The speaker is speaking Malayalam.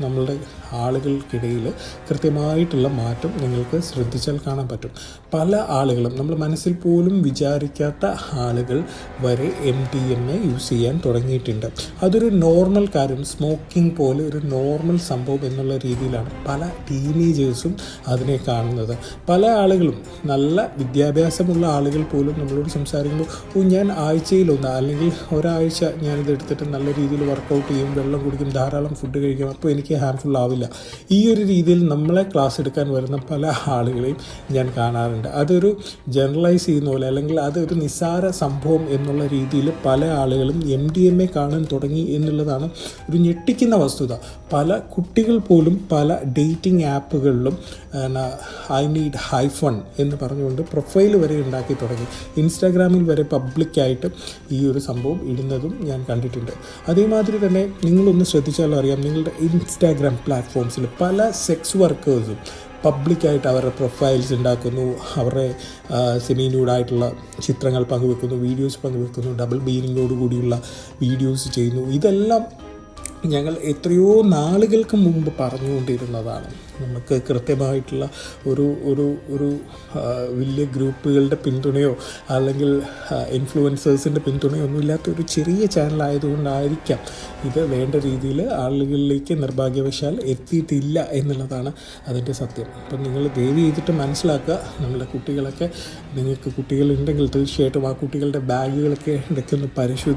നമ്മളുടെ ആളുകൾക്കിടയിൽ കൃത്യമായിട്ടുള്ള മാറ്റം നിങ്ങൾക്ക് ശ്രദ്ധിച്ചാൽ കാണാൻ പറ്റും. പല ആളുകളും നമ്മൾ മനസ്സിൽ പോലും വിചാരിക്കാത്ത ആളുകൾ വരെ M D M A use ചെയ്യാൻ തുടങ്ങിയിട്ടുണ്ട്. അതൊരു നോർമൽ കാര്യം സ്മോക്കിംഗ് പോലെ ഒരു നോർമൽ സംഭവം എന്നുള്ള രീതിയിലാണ് പല ടീനേജേഴ്സും അതിനെ കാണുന്നത്. പല ആളുകളും നല്ല വിദ്യാഭ്യാസമുള്ള ആളുകൾ പോലും നമ്മളോട് സംസാരിക്കുമ്പോൾ ഓ ഞാൻ ആഴ്ചയിലൊന്ന് അല്ലെങ്കിൽ ഒരാഴ്ച ഞാനിത് എടുത്തിട്ട് നല്ല രീതിയിൽ വർക്കൗട്ട് ചെയ്യും വെള്ളം കുടിക്കും ധാരാളം ഫുഡ് കഴിക്കും അപ്പോൾ എനിക്ക് ഹാർംഫുൾ ആവില്ല. ഈ ഒരു രീതിയിൽ നമ്മളെ ക്ലാസ് എടുക്കാൻ വരുന്ന പല ആളുകളെയും ഞാൻ കാണാറുണ്ട്. അതൊരു ജനറലൈസ് ചെയ്യുന്ന പോലെ അല്ലെങ്കിൽ അതൊരു നിസ്സാര സംഭവം എന്നുള്ള രീതിയിൽ പല ആളുകളും എം ഡി എം എ കാണാൻ തുടങ്ങി എന്നുള്ളതാണ് ഒരു ഞെട്ടിക്കുന്ന വസ്തുത. പല കുട്ടികൾ പോലും പല ഡേറ്റിംഗ് ആപ്പുകളിലും ഐ നീഡ് ഹൈ ഫൺ എന്ന് പറഞ്ഞുകൊണ്ട് പ്രൊഫൈൽ വരെ ഉണ്ടാക്കി തുടങ്ങി. ഇൻസ്റ്റാഗ്രാമിൽ വരെ പബ്ലിക്കായിട്ട് ഈ ഒരു സംഭവം ഇടുന്നതും ഞാൻ കണ്ടിട്ടുണ്ട്. അതേമാതിരി തന്നെ നിങ്ങളൊന്ന് ശ്രദ്ധിച്ചാലും അറിയാം. നിങ്ങളുടെ ഇൻസ്റ്റാഗ്രാം പ്ലാറ്റ്ഫോംസിൽ പല സെക്സ് വർക്കേഴ്സും പബ്ലിക്കായിട്ട് അവരുടെ പ്രൊഫൈൽസ് ഉണ്ടാക്കുന്നു അവരുടെ സെമി ന്യൂഡായിട്ടുള്ള ചിത്രങ്ങൾ പങ്കുവെക്കുന്നു വീഡിയോസ് പങ്കുവെക്കുന്നു ഡബിൾ ബീനിങ്ങോട് കൂടിയുള്ള വീഡിയോസ് ചെയ്യുന്നു. ഇതെല്ലാം ഞങ്ങൾ എത്രയോ നാളുകൾക്ക് മുമ്പ് പറഞ്ഞുകൊണ്ടിരുന്നതാണ്. നമുക്ക് കൃത്യമായിട്ടുള്ള ഒരു ഒരു ഒരു വലിയ ഗ്രൂപ്പുകളുടെ പിന്തുണയോ അല്ലെങ്കിൽ ഇൻഫ്ലുവൻസേഴ്സിന്റെ പിന്തുണയോ ഒന്നും ഇല്ലാത്ത ഒരു ചെറിയ ചാനലായതുകൊണ്ടായിരിക്കാം ഇത് വേണ്ട രീതിയിൽ ആളുകളിലേക്ക് നിർഭാഗ്യവശാൽ എത്തിയിട്ടില്ല എന്നുള്ളതാണ് അതിന്റെ സത്യം. അപ്പം നിങ്ങൾ ദയവ് ചെയ്തിട്ട് മനസ്സിലാക്കുക നമ്മുടെ കുട്ടികളൊക്കെ നിങ്ങൾക്ക് കുട്ടികളുണ്ടെങ്കിൽ തീർച്ചയായിട്ടും ആ കുട്ടികളുടെ ബാഗുകളൊക്കെ ഇടയ്ക്കൊന്ന് പരിശോധി